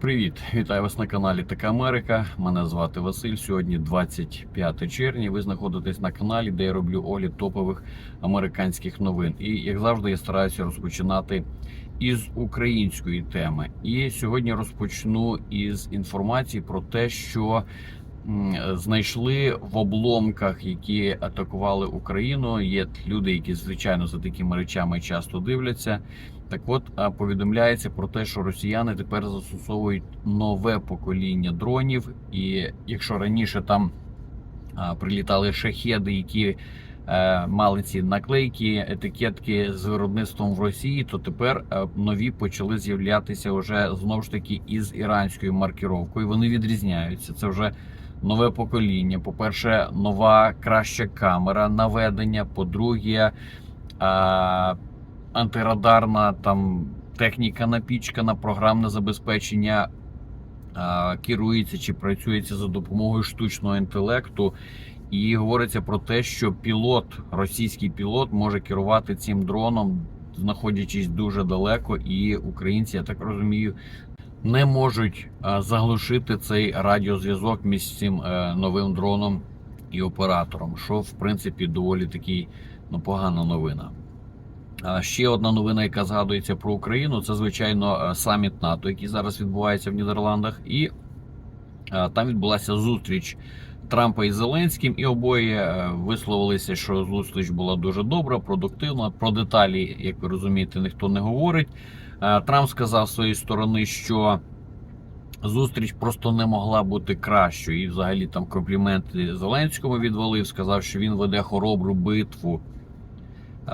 Привіт, вітаю вас на каналі Така Америка. Мене звати Василь. Сьогодні 25 червня. Ви знаходитесь на каналі, де я роблю огляд топових американських новин. І як завжди, я стараюся розпочинати із української теми. І сьогодні розпочну із інформації про те, що знайшли в обломках, які атакували Україну. Є люди, які звичайно за такими речами часто дивляться. Так от повідомляється про те, що росіяни тепер застосовують нове покоління дронів. І якщо раніше там прилітали шахеди, які е, мали ці наклейки, етикетки з виробництвом в Росії, то тепер е, нові почали з'являтися вже знову ж таки із іранською маркіровкою. Вони відрізняються. Це вже нове покоління. По-перше, нова краща камера наведення. По-друге, а, антирадарна там техніка напічкана, програмне забезпечення а, керується чи працюється за допомогою штучного інтелекту. І говориться про те, що пілот, російський пілот, може керувати цим дроном, знаходячись дуже далеко, і українці, я так розумію, не можуть заглушити цей радіозв'язок між цим е, новим дроном і оператором, що в принципі доволі такий ну, погана новина. А Ще одна новина, яка згадується про Україну, це звичайно е, саміт НАТО, який зараз відбувається в Нідерландах, і е, там відбулася зустріч Трампа із Зеленським, і обоє е, висловилися, що зустріч була дуже добра, продуктивна. Про деталі, як ви розумієте, ніхто не говорить. Е, Трамп сказав з своєї сторони, що зустріч просто не могла бути кращою. І, взагалі, там компліменти Зеленському відвалив, сказав, що він веде хоробру битву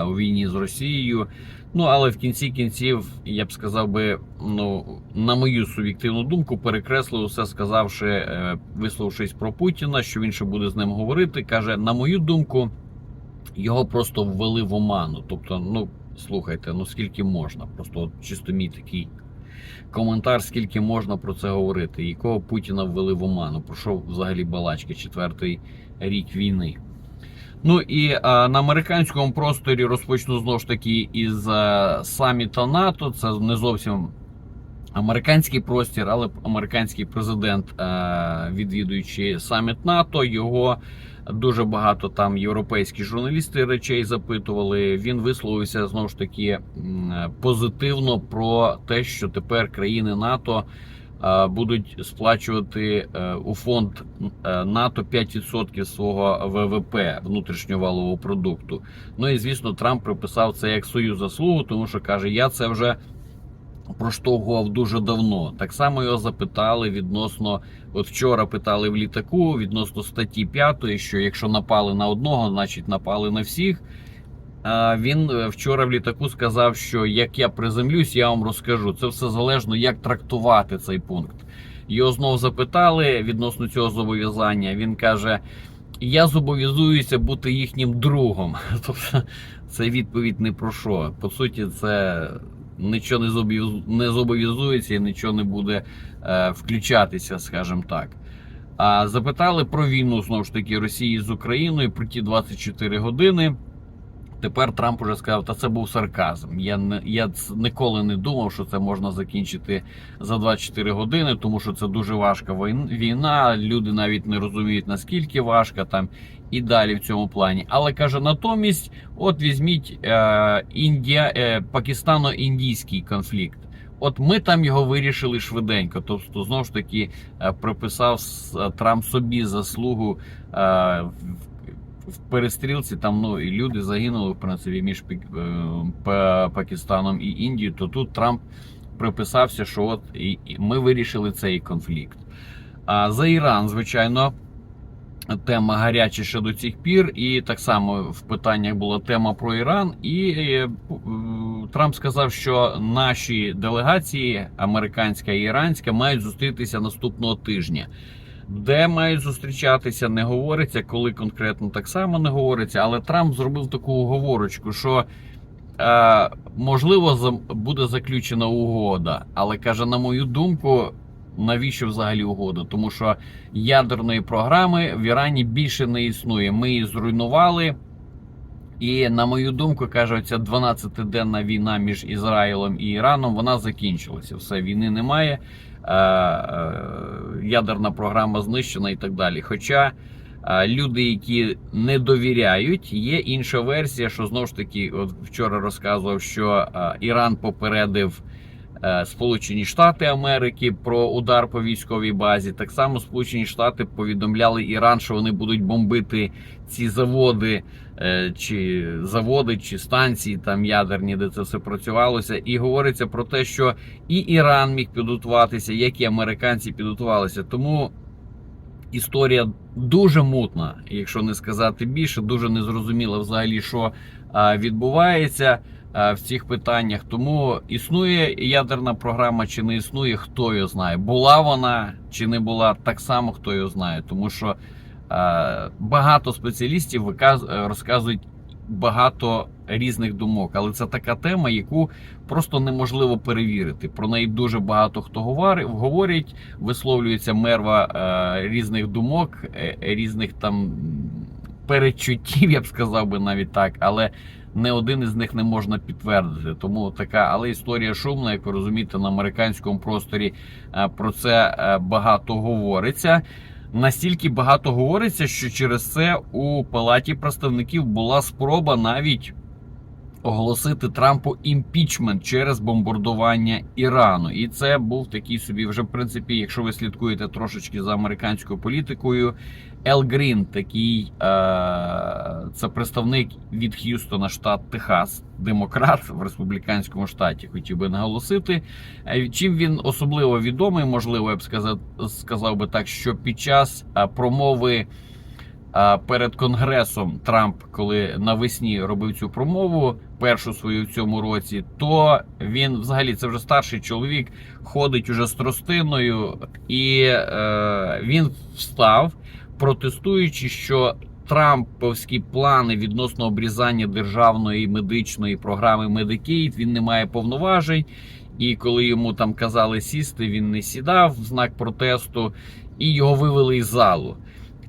у війні з Росією. Ну але в кінці кінців я б сказав би, ну на мою суб'єктивну думку, перекреслив усе, сказавши, е, висловившись про Путіна, що він ще буде з ним говорити. каже: на мою думку, його просто ввели в оману. Тобто, ну слухайте, ну скільки можна? Просто от чисто мій такий коментар, скільки можна про це говорити, якого Путіна ввели в оману. Про що взагалі балачки четвертий рік війни. Ну і а, на американському просторі розпочну знову ж таки із а, саміта НАТО. Це не зовсім американський простір, але американський президент, а, відвідуючи саміт НАТО, його дуже багато там європейські журналісти речей запитували. Він висловився знову ж таки позитивно про те, що тепер країни НАТО будуть сплачувати е, у фонд е, НАТО 5% свого ВВП внутрішнього валового продукту. Ну і звісно, Трамп приписав це як свою заслугу, тому що каже: я це вже проштовхував дуже давно. Так само його запитали відносно, от вчора питали в літаку відносно статті 5, що якщо напали на одного, значить напали на всіх. Він е, вчора в літаку сказав, що як я приземлюсь, я вам розкажу. Це все залежно, як трактувати цей пункт. Його знов запитали відносно цього зобов'язання. Він каже: Я зобов'язуюся бути їхнім другом. Тобто, це відповідь не про що. По суті, це нічого не зобов'яз- не зобов'язується і нічого не буде е, включатися, скажімо так. А запитали про війну знову ж таки Росії з Україною про ті 24 години. Тепер Трамп уже сказав, та це був сарказм. Я не я ніколи не думав, що це можна закінчити за 24 години, тому що це дуже важка війна. Люди навіть не розуміють наскільки важка там і далі в цьому плані. Але каже, натомість, от візьміть е, Індія, е, пакистано-індійський конфлікт. От ми там його вирішили швиденько. Тобто, знову ж таки, е, приписав Трамп собі заслугу в- перестрілці. Там ну і люди загинули в принципі між Пакистаном і Індією. То тут Трамп приписався, що от і ми вирішили цей конфлікт. А за Іран, звичайно. Тема гаряча ще до цих пір, і так само в питаннях була тема про Іран. І е, е, Трамп сказав, що наші делегації, американська і іранська, мають зустрітися наступного тижня. Де мають зустрічатися, не говориться, коли конкретно так само не говориться. Але Трамп зробив таку оговорочку, що е, можливо буде заключена угода, але каже, на мою думку, навіщо взагалі угода? Тому що ядерної програми в Ірані більше не існує. Ми її зруйнували. І на мою думку, каже, ця 12-денна війна між Ізраїлем і Іраном вона закінчилася. Все, війни немає, е, е, ядерна програма знищена і так далі. Хоча е, люди, які не довіряють, є інша версія, що знову ж таки, от вчора розказував, що Іран попередив. Е, Сполучені Штати Америки про удар по військовій базі. Так само Сполучені Штати повідомляли Іран, що вони будуть бомбити ці заводи, е, чи заводи, чи станції там ядерні, де це все працювалося. І говориться про те, що і Іран міг підготуватися, як і американці підготувалися. Тому історія дуже мутна, якщо не сказати більше, дуже незрозуміло взагалі, що відбувається в цих питаннях. Тому існує ядерна програма чи не існує, хто його знає. Була вона чи не була, так само хто його знає, тому що е, багато спеціалістів виказ- е, розказують багато різних думок, але це така тема, яку просто неможливо перевірити. Про неї дуже багато хто говорить, висловлюється мерва е, різних думок, е, різних там перечуттів, я б сказав би навіть так, але. Не один із них не можна підтвердити, тому така, але історія шумна, як ви розумієте, на американському просторі е, про це е, багато говориться. Настільки багато говориться, що через це у палаті представників була спроба навіть оголосити Трампу імпічмент через бомбардування Ірану. І це був такий собі, вже в принципі, якщо ви слідкуєте трошечки за американською політикою. Ел Грін, такий е, це представник від Х'юстона, штат Техас, демократ в республіканському штаті. Хотів би наголосити. Е, Чим він особливо відомий, можливо, я б сказав, сказав би так, що під час е, промови е, перед конгресом Трамп, коли навесні робив цю промову, першу свою в цьому році, то він взагалі це вже старший чоловік, ходить уже з тростиною, і е, він встав, протестуючи, що. Трамповські плани відносно обрізання державної медичної програми Medicaid, він не має повноважень. І коли йому там казали сісти, він не сідав в знак протесту, і його вивели із залу.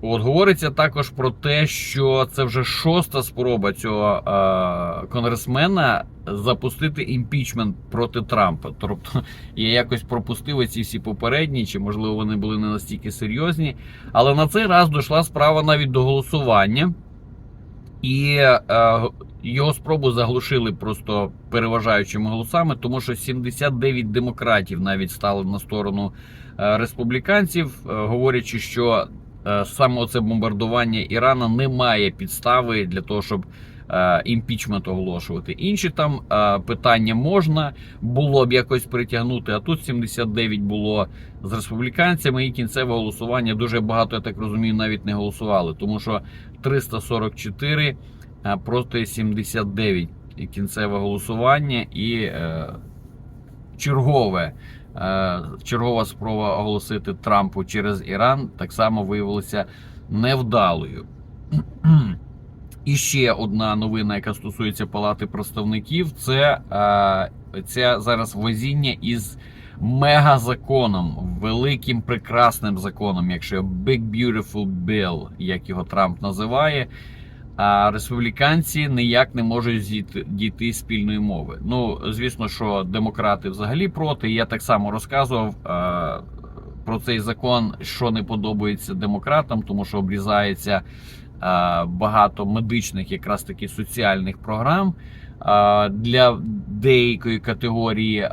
От говориться також про те, що це вже шоста спроба цього е, конгресмена запустити імпічмент проти Трампа. Тобто я якось пропустив ці всі попередні, чи можливо вони були не настільки серйозні. Але на цей раз дійшла справа навіть до голосування, і е, його спробу заглушили просто переважаючими голосами, тому що 79 демократів навіть стали на сторону е, республіканців, е, говорячи, що саме це бомбардування Ірана не має підстави для того, щоб е, імпічмент оголошувати. Інші там е, питання можна було б якось притягнути, а тут 79 було з республіканцями, і кінцеве голосування дуже багато, я так розумію, навіть не голосували, тому що 344 е, проти 79 і кінцеве голосування і е, чергове. Е, Чергова спроба оголосити Трампу через Іран так само виявилася невдалою. І ще одна новина, яка стосується Палати представників, це е, це зараз возіння із мегазаконом, великим прекрасним законом, якщо Big Beautiful Bill, як його Трамп називає. А республіканці ніяк не можуть дійти спільної мови. Ну, звісно, що демократи взагалі проти. Я так само розказував про цей закон, що не подобається демократам, тому що обрізається багато медичних, якраз таки соціальних програм для деякої категорії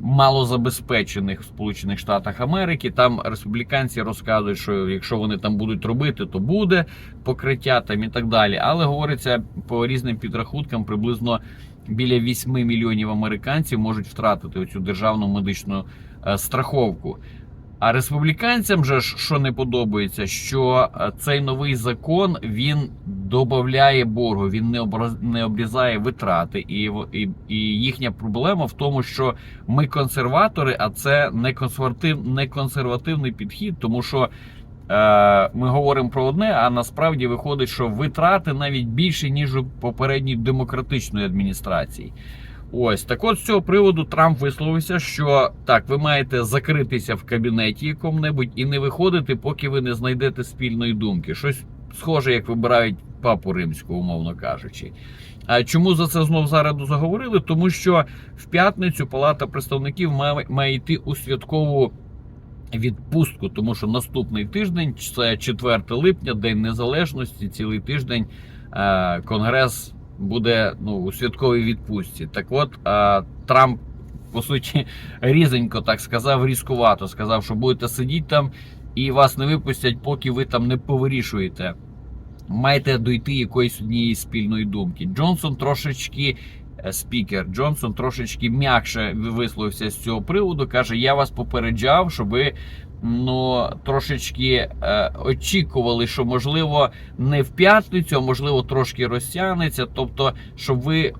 малозабезпечених в Сполучених Штатах Америки. Там республіканці розказують, що якщо вони там будуть робити, то буде покриття там і так далі. Але говориться по різним підрахункам, приблизно біля 8 мільйонів американців можуть втратити цю державну медичну е, страховку. А республіканцям же що не подобається, що е, цей новий закон він додає боргу, він не образ- не обрізає витрати, і, і, і їхня проблема в тому, що ми консерватори, а це не консерватив, не консервативний підхід, тому що е, ми говоримо про одне, а насправді виходить, що витрати навіть більше ніж у попередній демократичної адміністрації. Ось так от з цього приводу Трамп висловився, що так, ви маєте закритися в кабінеті якому-небудь і не виходити, поки ви не знайдете спільної думки. Щось схоже, як вибирають папу римського, умовно кажучи. А чому за це знов зараз заговорили? Тому що в п'ятницю Палата представників має, має йти у святкову відпустку, тому що наступний тиждень, це 4 липня, День Незалежності, цілий тиждень е, Конгрес буде ну, у святковій відпустці. Так от Трамп, по суті, різенько так сказав, різкувато сказав, що будете сидіти там і вас не випустять, поки ви там не повирішуєте. Маєте дойти якоїсь однієї спільної думки. Джонсон трошечки е, спікер Джонсон трошечки м'якше висловився з цього приводу. каже: Я вас попереджав, що ви ну трошечки е, очікували, що можливо не в п'ятницю, а можливо трошки розтягнеться. Тобто, щоб ви е,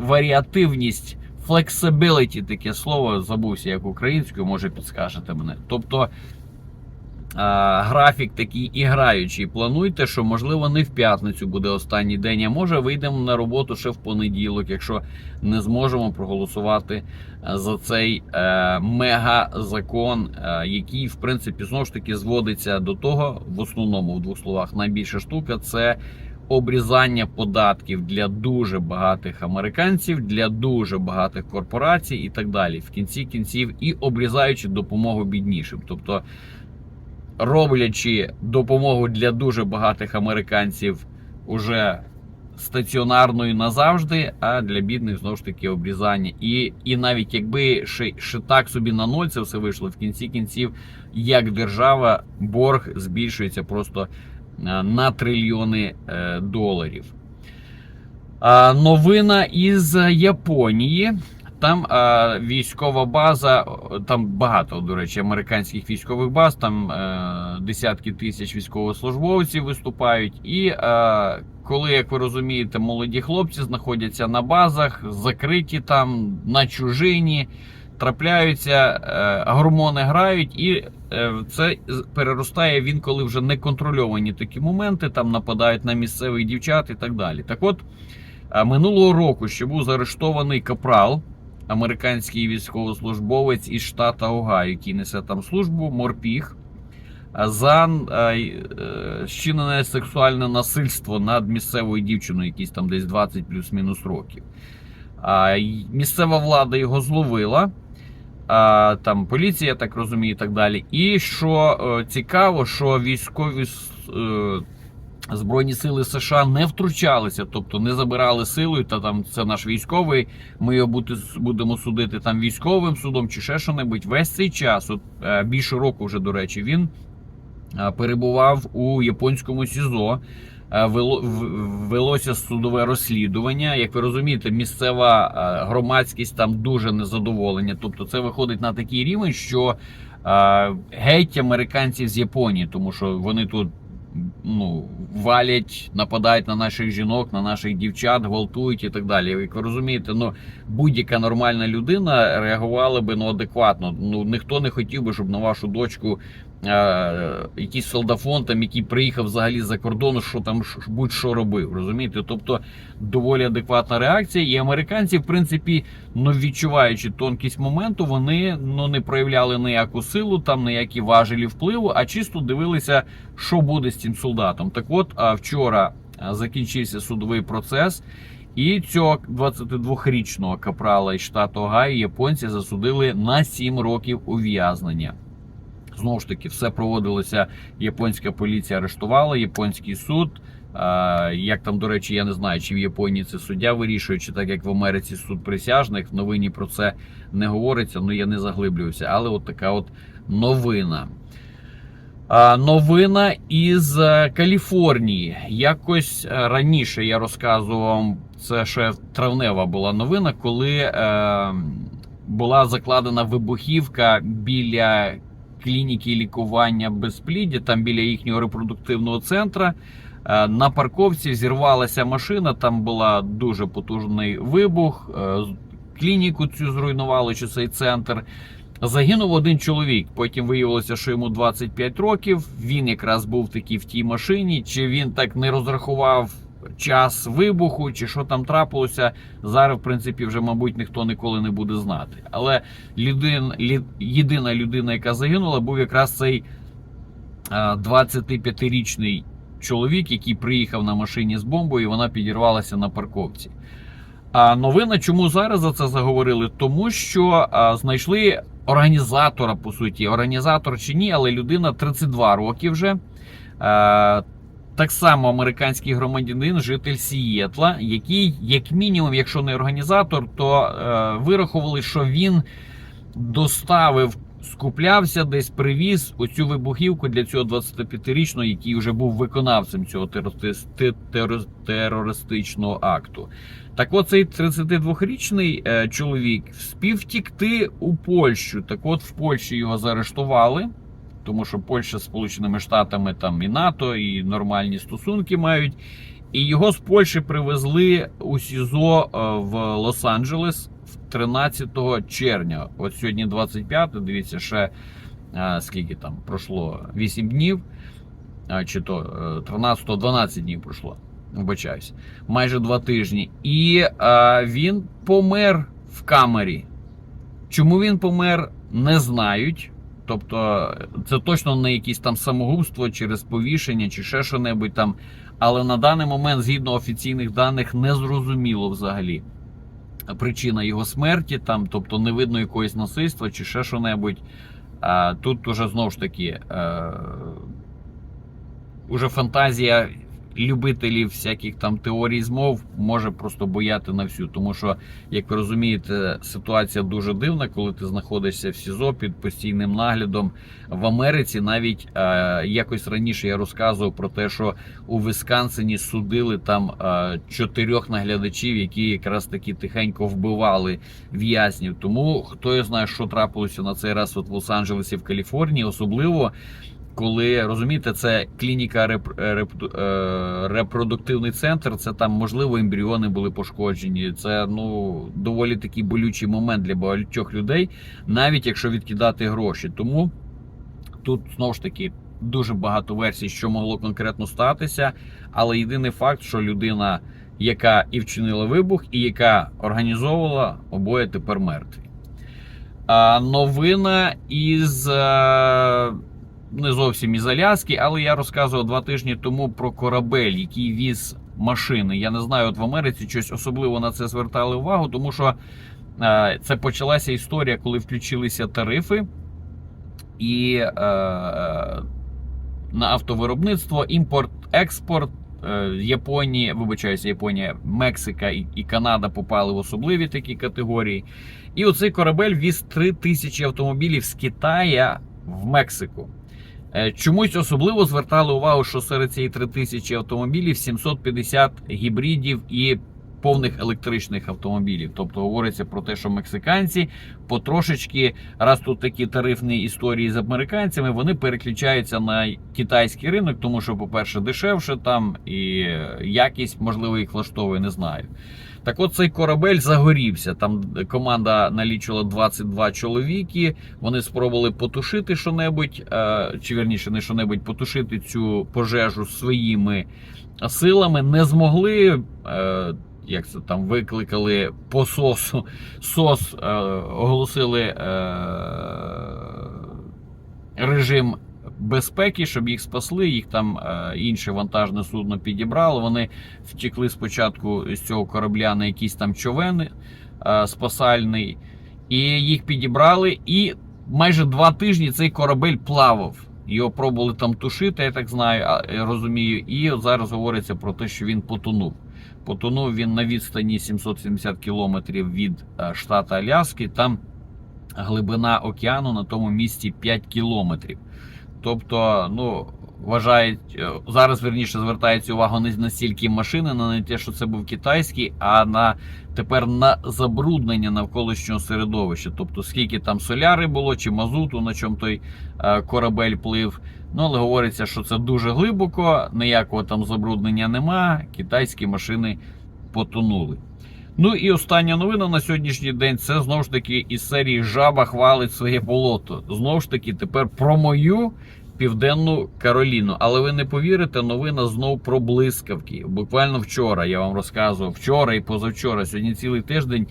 варіативність. Флексибіліті таке слово забувся як українською, може підскажете мене. Тобто графік такий іграючий. Плануйте, що можливо не в п'ятницю буде останній день, а може вийдемо на роботу ще в понеділок, якщо не зможемо проголосувати е, за цей е, мега-закон, е, який в принципі знову ж таки зводиться до того, в основному в двох словах, найбільша штука це. Обрізання податків для дуже багатих американців, для дуже багатих корпорацій і так далі, в кінці кінців, і обрізаючи допомогу біднішим. Тобто роблячи допомогу для дуже багатих американців уже стаціонарною назавжди, а для бідних знову ж таки обрізання. І і навіть якби ще, ще так собі на ноль це все вийшло, в кінці кінців, як держава, борг збільшується просто е, на трильйони е, доларів. Новина із Японії. Там е, військова база, там багато, до речі, американських військових баз, там е, десятки тисяч військовослужбовців виступають. І е, коли, як ви розумієте, молоді хлопці знаходяться на базах, закриті там на чужині, трапляються, е, гормони грають, і е, це переростає він, коли вже неконтрольовані такі моменти, там нападають на місцевих дівчат і так далі. Так от. е, Минулого року ще був заарештований капрал, американський військовослужбовець із штата Огайо, який несе там службу, морпіг, за щинене сексуальне насильство над місцевою дівчиною, якісь там десь 20 плюс-мінус років. Місцева влада його зловила. А, Там поліція, я так розумію, і так далі. І що е, цікаво, що військові е, Збройні сили США не втручалися, тобто не забирали силою, та там це наш військовий. Ми його будемо судити там військовим судом чи ще що-небудь. Весь цей час, от е, більше року вже до речі, він е, перебував у японському СІЗО. Е, велося судове розслідування. Як ви розумієте, місцева громадськість там дуже незадоволення. Тобто, це виходить на такий рівень, що геть американців з Японії, тому що вони тут ну, валять, нападають на наших жінок, на наших дівчат, гвалтують і так далі. Як ви розумієте, ну будь-яка нормальна людина реагувала би ну, адекватно. Ну ніхто не хотів би, щоб на вашу дочку е, якийсь солдафон, там, який приїхав взагалі за кордону, що там будь-що робив. Розумієте? Тобто доволі адекватна реакція. І американці, в принципі, ну відчуваючи тонкість моменту, вони ну не проявляли ніяку силу, там ніякі важелі впливу, а чисто дивилися, що буде з цим солдатом. Так от вчора закінчився судовий процес. І цього 22-річного капрала із штату Огайо японці засудили на 7 років ув'язнення. Знову ж таки, все проводилося. Японська поліція арештувала, японський суд. Як там, до речі, я не знаю, чи в Японії це суддя вирішує, чи так як в Америці суд присяжних. В новині про це не говориться, ну я не заглиблююся. Але от така от новина. Новина із е, Каліфорнії. Якось е, раніше я розказував, це ще травнева була новина, коли е, була закладена вибухівка біля клініки лікування безпліддя, там біля їхнього репродуктивного центру. Е, на парковці зірвалася машина, там була дуже потужний вибух. Клініку цю зруйнували чи цей центр. Загинув один чоловік. Потім виявилося, що йому 25 років. Він якраз був такий в тій машині. Чи він так не розрахував час вибуху, чи що там трапилося? Зараз, в принципі, вже, мабуть, ніхто ніколи не буде знати. Але людин, єдина людина, яка загинула, був якраз цей 25-річний чоловік, який приїхав на машині з бомбою, і вона підірвалася на парковці. А новина, чому зараз за це заговорили? Тому що а, знайшли організатора, по суті, організатор чи ні, але людина 32 роки вже. А, так само американський громадянин, житель Сієтла, який, як мінімум, якщо не організатор, то е, вирахували, що він доставив, скуплявся, десь привіз оцю вибухівку для цього 25-річного, який вже був виконавцем цього терористи- терористичного акту. Так от цей 32-річний е, чоловік спів втікти у Польщу. Так от в Польщі його заарештували, тому що Польща з Сполученими Штатами там і НАТО, і нормальні стосунки мають. І його з Польщі привезли у СІЗО е, в Лос-Анджелес 13 червня. От сьогодні 25, дивіться, ще е, скільки там пройшло 8 днів, а, чи то 13-12 днів пройшло. Вибачаюсь, майже два тижні. І е, він помер в камері. Чому він помер, не знають. Тобто, це точно не якесь там самогубство через повішення чи ще що-небудь там. Але на даний момент, згідно офіційних даних, не зрозуміло взагалі причина його смерті, там, тобто не видно якогось насильства чи ще що-небудь. Тут уже знову ж таки. Е, уже фантазія любителів всяких там теорій змов може просто бояти на всю. Тому що, як ви розумієте, ситуація дуже дивна, коли ти знаходишся в СІЗО під постійним наглядом в Америці. Навіть е, якось раніше я розказував про те, що у Висконсині судили там е, чотирьох наглядачів, які якраз таки тихенько вбивали в'язнів. Тому хто знає, що трапилося на цей раз от в Лос-Анджелесі в Каліфорнії, особливо коли розумієте, це клініка реп, реп, е, репродуктивний центр. Це там можливо ембріони були пошкоджені. Це ну доволі такий болючий момент для багатьох людей, навіть якщо відкидати гроші. Тому тут знову ж таки. Дуже багато версій, що могло конкретно статися, але єдиний факт, що людина, яка і вчинила вибух, і яка організовувала, обоє тепер мертві. А, новина із е, не зовсім із Аляски, але я розказував два тижні тому про корабель, який віз машини. Я не знаю, от в Америці щось особливо на це звертали увагу, тому що е, це почалася історія, коли включилися тарифи і е, на автовиробництво, імпорт, експорт. е, Японії, вибачаюся, Японія, Мексика і, і Канада попали в особливі такі категорії. І оцей корабель віз 3 тисячі автомобілів з Китая в Мексику. Е, Чомусь особливо звертали увагу, що серед цієї 3000 автомобілів 750 гібридів і повних електричних автомобілів. Тобто говориться про те, що мексиканці потрошечки, раз тут такі тарифні історії з американцями, вони переключаються на китайський ринок, тому що, по-перше, дешевше там і якість, можливо, їх влаштовує, не знаю. Так от цей корабель загорівся. Там команда налічувала 22 чоловіки. Вони спробували потушити що-небудь, е, чи вірніше, не що-небудь, потушити цю пожежу своїми силами. Не змогли. е, Як це там викликали по сосу, сос е, оголосили е, режим безпеки, щоб їх спасли. Їх там е, інше вантажне судно підібрало. Вони втекли спочатку з цього корабля на якийсь там човен е, спасальний, і їх підібрали. І майже два тижні цей корабель плавав. Його пробували там тушити, я так знаю, розумію. І от зараз говориться про те, що він потонув. Потонув він на відстані 770 кілометрів від е, штата Аляски. Там глибина океану на тому місці 5 кілометрів. Тобто, ну, вважають, е, зараз верніше звертається увагу не настільки машини, на не те, що це був китайський, а на тепер на забруднення навколишнього середовища. Тобто, скільки там соляри було чи мазуту, на чому той е, корабель плив. Ну, але говориться, що це дуже глибоко, ніякого там забруднення нема. Китайські машини потонули. Ну і остання новина на сьогоднішній день це знову ж таки із серії Жаба хвалить своє болото. Знову ж таки, тепер про мою південну Кароліну. Але ви не повірите, новина знов про блискавки. Буквально вчора я вам розказував вчора і позавчора. Сьогодні цілий тиждень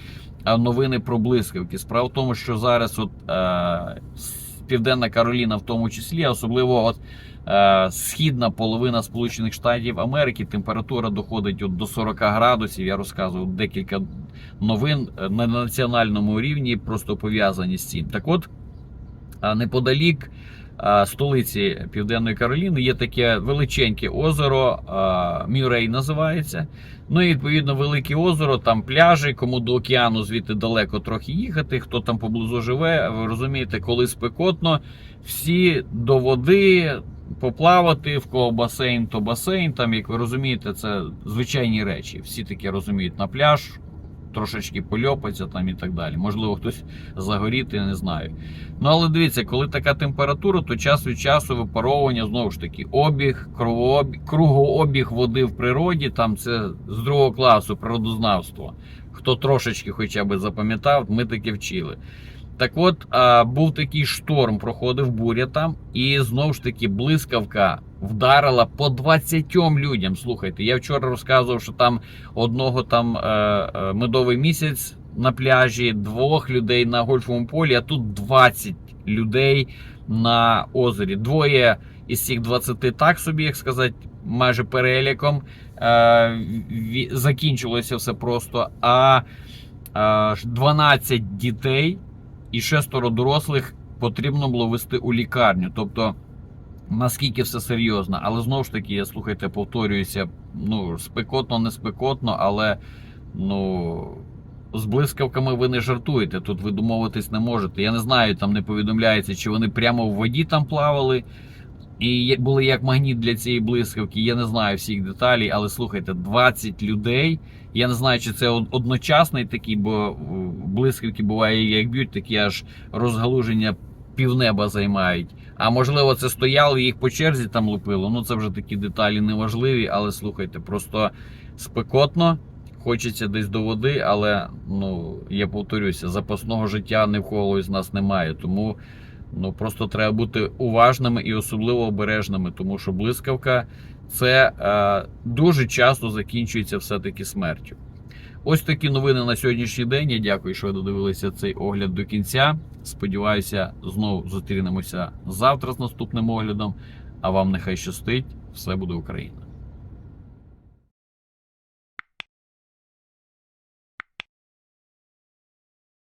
новини про блискавки. Справа в тому, що зараз от. Е, Південна Кароліна, в тому числі, особливо от, е, східна половина Сполучених Штатів Америки, температура доходить от до 40 градусів. Я розказував декілька новин е, на національному рівні, просто пов'язані з цим. Так от, неподалік столиці Південної Кароліни є таке величеньке озеро, Мюрей називається. Ну і відповідно велике озеро, там пляжі, кому до океану звідти далеко трохи їхати, хто там поблизу живе, ви розумієте, коли спекотно, всі до води. Поплавати, в кого басейн, то басейн. Там, як ви розумієте, це звичайні речі. Всі таке розуміють на пляж, трошечки польопаться там і так далі. Можливо, хтось загоріти, не знаю. Ну але дивіться, коли така температура, то час від часу випаровування знову ж таки обіг, кругообіг, кругообіг води в природі. Там це з другого класу природознавство. Хто трошечки хоча б запам'ятав, ми таке вчили. Так от, а, був такий шторм, проходив буря там, і знову ж таки блискавка вдарила по 20 людям. Слухайте, я вчора розказував, що там одного там е, е, медовий місяць на пляжі, двох людей на гольфовому полі, а тут 20 людей на озері. Двоє із цих 20 так собі, як сказати, майже переліком. Е, закінчилося все просто. А е, 12 дітей і шестеро дорослих потрібно було вести у лікарню. Тобто, наскільки все серйозно. Але знову ж таки, я слухайте, повторююся, ну, спекотно, не спекотно, але ну. З блискавками ви не жартуєте, тут ви не можете. Я не знаю, там не повідомляється, чи вони прямо в воді там плавали і були як магніт для цієї блискавки. Я не знаю всіх деталей, але слухайте, 20 людей. Я не знаю, чи це одночасний такий, бо е, блискавки буває, як б'ють, такі аж розгалуження півнеба займають. А можливо, це стояло, їх по черзі там лупило. Ну це вже такі деталі неважливі, але слухайте, просто спекотно. Хочеться десь до води, але ну я повторюся, запасного життя ні в кого з нас немає. Тому ну просто треба бути уважними і особливо обережними, тому що блискавка це е, дуже часто закінчується все-таки смертю. Ось такі новини на сьогоднішній день. Я дякую, що ви додивилися цей огляд до кінця. Сподіваюся, знову зустрінемося завтра з наступним оглядом. А вам нехай щастить, все буде Україна!